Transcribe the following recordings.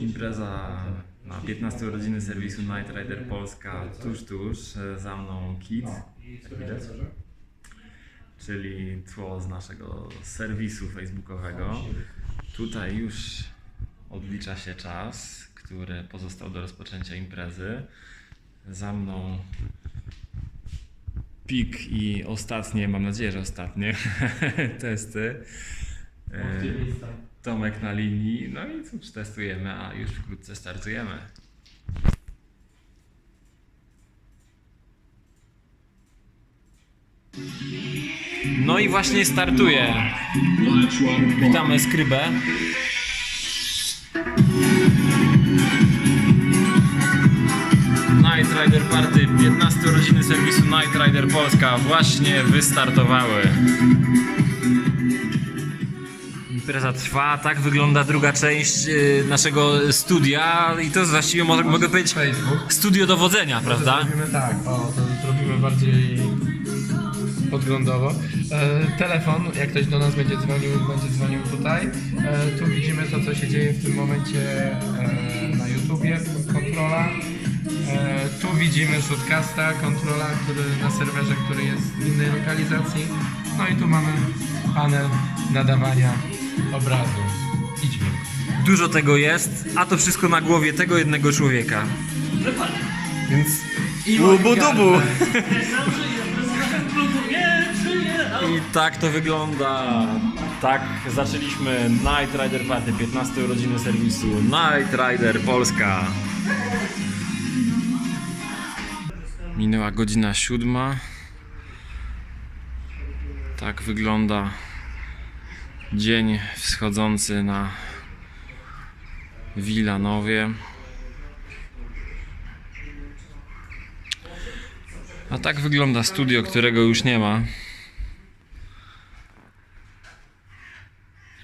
Impreza na 15 urodziny serwisu Night Rider Polska tuż, tuż. E, Za mną Kit, jak widać, czyli tło z naszego serwisu facebookowego. Tutaj już odlicza się czas, który pozostał do rozpoczęcia imprezy. Za mną pik i ostatnie, mam nadzieję, że ostatnie testy. E, Tomek na linii, no i cóż, testujemy, a już wkrótce startujemy. No i właśnie startuje. Witamy Skrybę. Night Rider Party, 15 urodziny serwisu Night Rider Polska właśnie wystartowały. Impreza trwa, tak wygląda druga część y, naszego studia i to jest właściwie mo- mogę powiedzieć Facebook. studio dowodzenia, prawda? Tak, o, to zrobimy bardziej podglądowo. E, telefon, jak ktoś do nas będzie dzwonił, będzie dzwonił tutaj. E, tu widzimy to, co się dzieje w tym momencie e, na YouTubie, kontrola. E, tu widzimy shootcasta, kontrola, który na serwerze, który jest w innej lokalizacji. No i tu mamy panel nadawania obrazu i dźwięku. Dużo tego jest, a to wszystko na głowie tego jednego człowieka. Więc łubu dubu. I tak to wygląda. Tak zaczęliśmy Night Rider Party, 15 urodziny serwisu Night Rider Polska. Minęła godzina siódma. Tak wygląda dzień wschodzący na Wilanowie. A tak wygląda studio, którego już nie ma.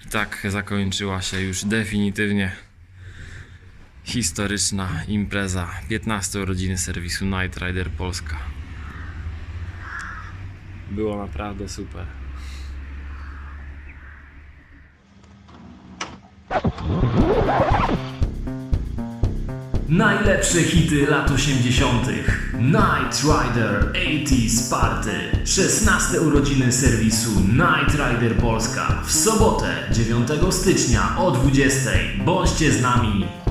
I tak zakończyła się już definitywnie historyczna impreza 15 urodziny serwisu Night Rider Polska. Było naprawdę super. Najlepsze hity lat 80. Night Rider 80s Party. 16 urodziny serwisu Night Rider Polska. W sobotę 9 stycznia o 20. Bądźcie z nami.